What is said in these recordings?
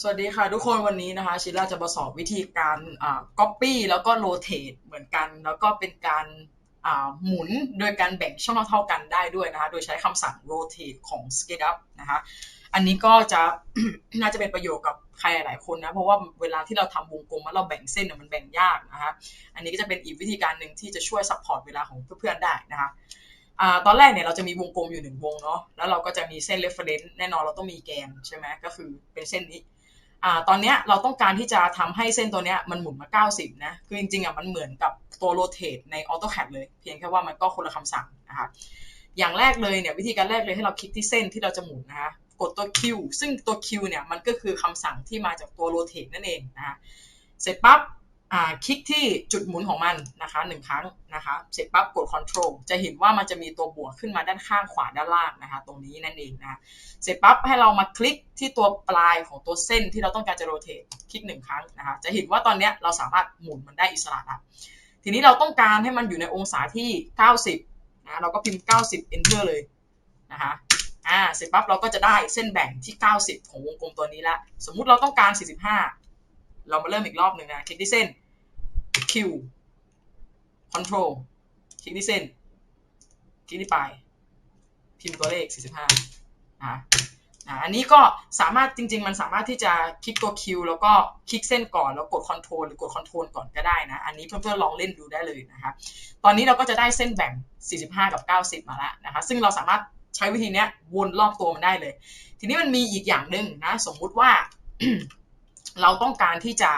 สวัสดีค่ะทุกคนวันนี้นะคะชิล่าจะมาสอนวิธีการอ่า copy แล้วก็ rotate เหมือนกัน แล้วก็เป็นการอ่าหมุนโดยการแบ่งช่องเท่ากันได้ด้วยนะคะ โดยใช้คำสั่ง rotate ของ SketchUp นะคะอันนี้ก็จะน่าจะเป็นประโยชน์กับใครหลายคนนะเพราะว่าเวลาที่เราทำวงกลมแล้วเราแบ่งเส้นเนี่ยมันแบ่งยากนะคะอันนี้ก็จะเป็นอีกวิธีการหนึ่งที่จะช่วย support เวลาของเพื่อนๆได้นะคะอตอนแรกเนี่ยเราจะมีวงกลมอยู่หนึ่งวงเนาะแล้วเราก็จะมีเส้น reference แน่นอนเราต้องมีแกนใช่ไหมก็คือเป็นเส้นนี้ อ่าตอนเนี้ยเราต้องการที่จะทำให้เส้นตัวเนี้ยมันหมุนมา 90 นะ คือจริงๆอะมันเหมือนกับตัว rotate ใน AutoCAD เลย เพียงแค่ว่ามันก็คนละคำสั่งนะคะอย่างแรกเลยเนี่ยวิธีการแรกเลยให้เราคลิกที่เส้นที่เราจะหมุนนะคะกดตัว Q ซึ่งตัว Q เนี่ยมันก็คือคำสั่งที่มาจากตัว rotate นั่นเองนะคะเสร็จปั๊บ คลิกที่จุดหมุนของมันนะคะหนึ่งครั้งนะคะเสร็จปั๊บกด control จะเห็นว่ามันจะมีตัวบวกขึ้นมาด้านข้างขวาด้านล่างนะคะ ตรงนี้นั่นเองนะะเสร็จปั๊บให้เรามาคลิกที่ตัวปลายของตัวเส้นที่เราต้องการจะโรเตทคลิกหนึ่งครั้งนะคะจะเห็นว่าตอนนี้เราสามารถหมุนมันได้อิสระแล้วทีนี้เราต้องการให้มันอยู่ในองศาที่ 90นะเราก็พิมพ์ 90 enter เลยนะคะอ่าเสร็จปั๊บเราก็จะได้เส้นแบ่งที่ 90 ของวงกลมตัวนี้ละสมมุติเราต้องการ 45 เรามาเริ่มอีกรอบหนึ่งนะคลิกที่เส้น Q Control คลิกที่เส้น คลิกที่ปลาย พิมพ์ตัวเลข 45นะอันนี้ก็สามารถจริง ๆ มันสามารถที่จะคลิกตัว Q แล้วก็คลิกเส้นก่อนแล้วกด control หรือกด control ก่อนก็ได้นะ อันนี้เพื่อนๆลองเล่นดูได้เลยนะคะตอนนี้เราก็จะได้เส้นแบ่ง 45 กับ 90 มาแล้วนะคะซึ่งเราสามารถใช้วิธีนี้วนรอบตัวมันได้เลย ทีนี้มันมีอีกอย่างหนึ่งนะ สมมุติว่า เราต้องการที่จะ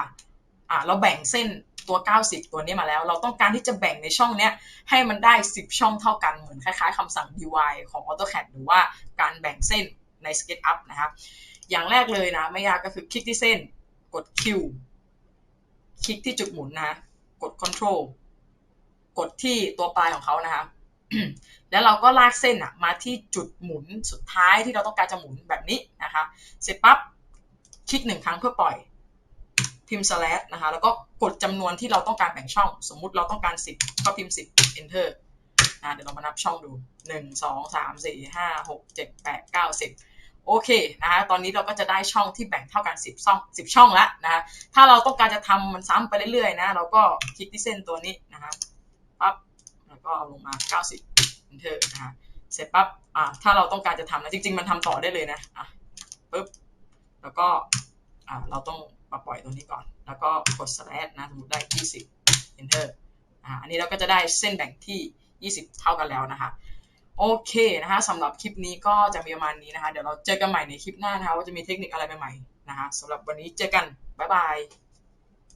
เราแบ่งเส้น ตัว 90 ตัวนี้มาแล้ว เราต้องการที่จะแบ่งในช่องเนี้ยให้มันได้ 10 ช่องเท่ากันเหมือนคล้ายๆคำสั่ง UI ของ AutoCAD หรือว่าการแบ่งเส้นใน SketchUp นะครับ อย่างแรกเลยนะไม่ยากก็คือคลิกที่เส้น กด Q คลิกที่จุดหมุนนะ กด Control กดที่ตัวปลายของเขานะครับแล้วเราก็ลากเส้นอะมาที่จุดหมุนสุดท้ายที่เราต้องการจะหมุนแบบนี้นะคะ เสร็จปั๊บคลิกหนึ่งครั้งเพื่อปล่อย พิมพ์ slash นะคะ แล้วก็กดจำนวนที่เราต้องการแบ่งช่อง สมมุติเราต้องการ 10 ก็พิมพ์ 10 enter นะเดี๋ยวเรามานับช่องดู 1 2 3 4 5 6 7 8 9 10 โอเคนะคะตอนนี้เราก็จะได้ช่องที่แบ่งเท่ากัน 10 ช่อง 10 ช่องล้วนะถ้าเราต้องการจะทำมันซ้ำไปเรื่อยๆนะเราก็คลิกที่เส้นตัวนี้นะคะปั๊บแล้วก็เอาลงมา 90 enter นะคะเสร็จปั๊บอ่าถ้าเราต้องการจะทำนะจริง ๆ มันทำต่อได้เลยนะอะปึ๊บแล้วก็อ่าเราต้อง มาปล่อยตรงนี้ก่อน แล้วก็กด slash นะสมมติได้ 20 enter อ่าอันนี้เราก็จะได้เส้นแบ่งที่ 20 เท่ากันแล้วนะคะโอเคนะคะสำหรับคลิปนี้ก็จะมีประมาณนี้นะคะ เดี๋ยวเราเจอกันใหม่ในคลิปหน้านะคะว่าจะมีเทคนิคอะไรใหม่ๆนะคะสำหรับวันนี้เจอกัน บ๊ายบาย